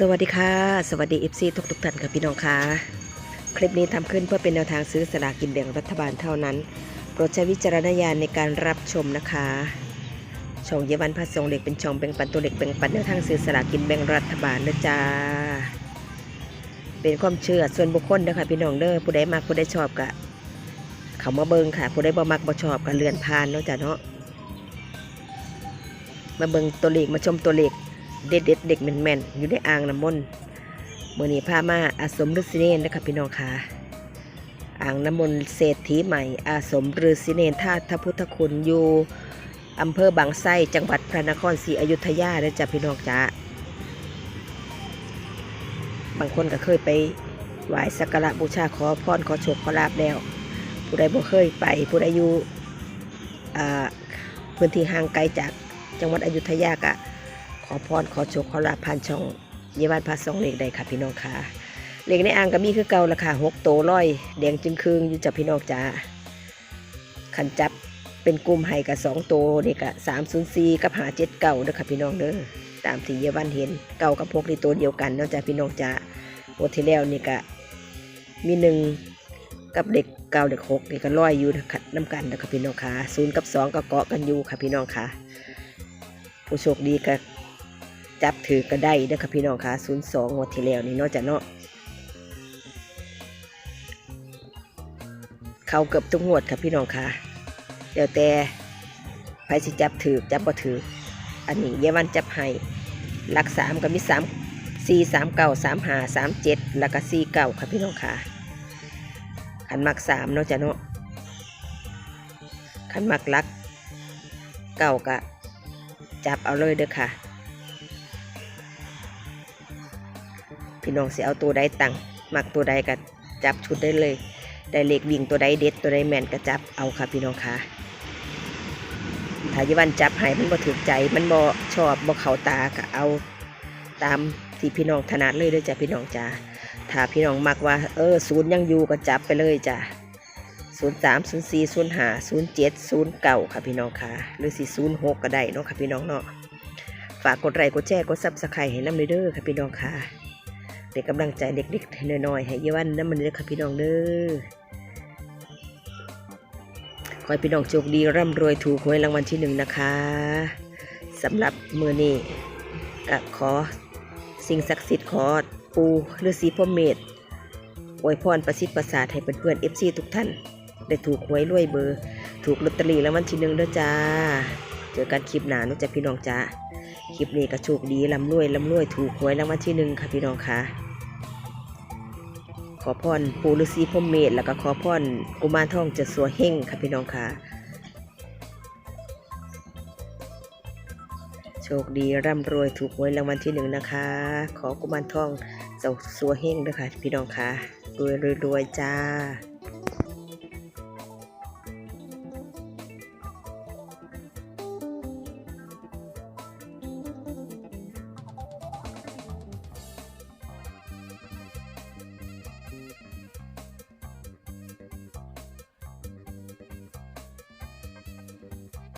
สวัสดีค่ะ สวัสดีเอฟซีทุกทุกท่านค่ะพี่น้องค่ะคลิปนี้ทำขึ้นเพื่อเป็นแนวทางซื้อสลากกินแบ่งรัฐบาลเท่านั้น โปรดใช้วิจารณญาณในการรับชมนะคะช่องเยาวันพระทรงเด็กเป็นช่องแบ่งปันตัวเล็กแบ่งปันแนวทางซื้อสลากกินแบ่งรัฐบาลนะจ๊ะเป็นความเชื่อส่วนบุคคลนะคะพี่น้องเด้อผู้ใดมักผู้ใดชอบกะเขามาเบิงค่ะ ผู้ใดบ่มักบ่ชอบก็เลื่อนผ่านเนาะจ้ะเนาะมาเบิงตัวเลขมาชมตัวเลข เด็ดเด็ดเด็กแม่นอยู่ในอ่างน้ำมนต์เมื่อนี้พามาอาสมฤาษีเนนนะครับพี่น้องค่ะอ่างน้ำมนต์เศรษฐีใหม่ อาสมฤาษีเนนธาตุพุทธคุณอยู่อำเภอบางไทรจังหวัดพระนครศรีอยุธยาเด้อจ้ะพี่น้องจ้าบางคนก็เคยไปไหว้สักการะบูชาขอพรขอโชคขอลาบแล้ว ผู้ใดบ่เคยไปผู้ใดอยู่พื้นที่ห่างไกลจากจังหวัดอยุธยากะ ขอพรขอโชคขอลาภผ่านช่องเยาวันพาสองเลขได้ค่ะพี่น้องค่ะเลขในอ่างก็มีคือเก่าละค่ะหกโตร้อยแดงจึงคืงอยู่จับพี่น้องจ้าขันจับเป็นกลุ่มไห้กับสองโตนี่กะสามศูนย์สี่กับหาเจ็ดเก่าเด้อค่ะพี่น้องเด้อตามที่เยาวันเห็นเก่ากับพกในตัวเดียวกันนาะจ้าพี่น้องจ้าโอที่แล้วนี่กะมีหนึ่งกับเด็กเก่าเด็กหกนี่ก็ร้อยอยู่งน้ำกันเด้อค่ะพี่น้องค่ะศูนย์กับสองก็เกาะกันอยู่ค่ะพี่น้องค่ะ ผู้โชคดีก็ จับถือก็ได้เด้อค่ะพี่น้องค่ะศูนย์สองงวดที่แล้วนี่เนาะจ้ะเนาะเขาเกือบทุกงวดค่ะพี่น้องค่ะเดี๋ยวแต่ใครสิจับถือจับบ่ถืออันนี้เยาวันจับให้หลักสามก็มีสามสี่สามเก้าสามหาสามเจ็ดแล้วก็สี่เก้าค่ะพี่น้องค่ะขันมักสามเนาะจ้ะเนาะขันมักลักเก้ากะจับเอาเลยเด้อค่ะ พี่น้องสิเอาตัวใดตังมักตัวใดก็จับชุดได้เลย ได้เลขวิ่งตัวใดเด็ดตัวใดแมนก็จับเอาค่ะพี่น้องค่ะถ้ายวันจับให้มันบ่ถูกใจมันบ่ชอบบ่เข้าตาก็เอาตามที่พี่น้องถนัดเลยด้อจ้ะพี่น้องจ้าถ้าพี่น้องมักว่า เออศูนย์ยังอยู่ก็จับไปเลยจ้ะศูนย์สามศูนย์สี่ศูนย์ห้าศูนย์เจ็ดศูนย์เก้าค่ะพี่น้องค่ะ หรือสี่ศูนย์หกก็ได้เนาะค่ะพี่น้องเนาะฝากกดไลค์กดแชร์กดซับสไครต์ให้น้ำเลเด้อค่ะพี่น้องค่ะ เป็นกำลังใจเด็กๆน้อยๆให้เยาวันน้ำมันเด้อค่ะพี่น้องเด้อขอให้พี่น้องโชคดีร่ำรวยถูกหวยรางวัลที่หนึ่งนะคะสำหรับมือนี้ก็ขอสิ่งศักดิ์สิทธิ์ขอปูฤาษีพ่อเมธอวยพรประสิทธิ์ประสาทให้เพื่อนๆเอฟซีทุกท่าน ได้ถูกหวยรวยเบอร์ ถูกลอตเตอรี่รางวัลที่หนึ่งเด้อจ้า เจอกันคลิปหน้านอะจ้ะพี่น้องจ้าคลิปนี้ก็โชคดีลำรวยลำรวยถูกหวยรางวัลที่หนึ่งค่ะพี่น้องค่ะ อพรปูฤาษีพรหมเมธแล้วก็ขอพรกุมารทองเจะสัวเฮงค่ะพี่น้องค่ะ โชคดีร่ำรวยถูกหวยรางวัลที่หนึ่งนะคะ ขอกุมารทองเจ้าสัวเฮงด้วยค่ะพี่น้องค่ะรวยรวยรวยจ้า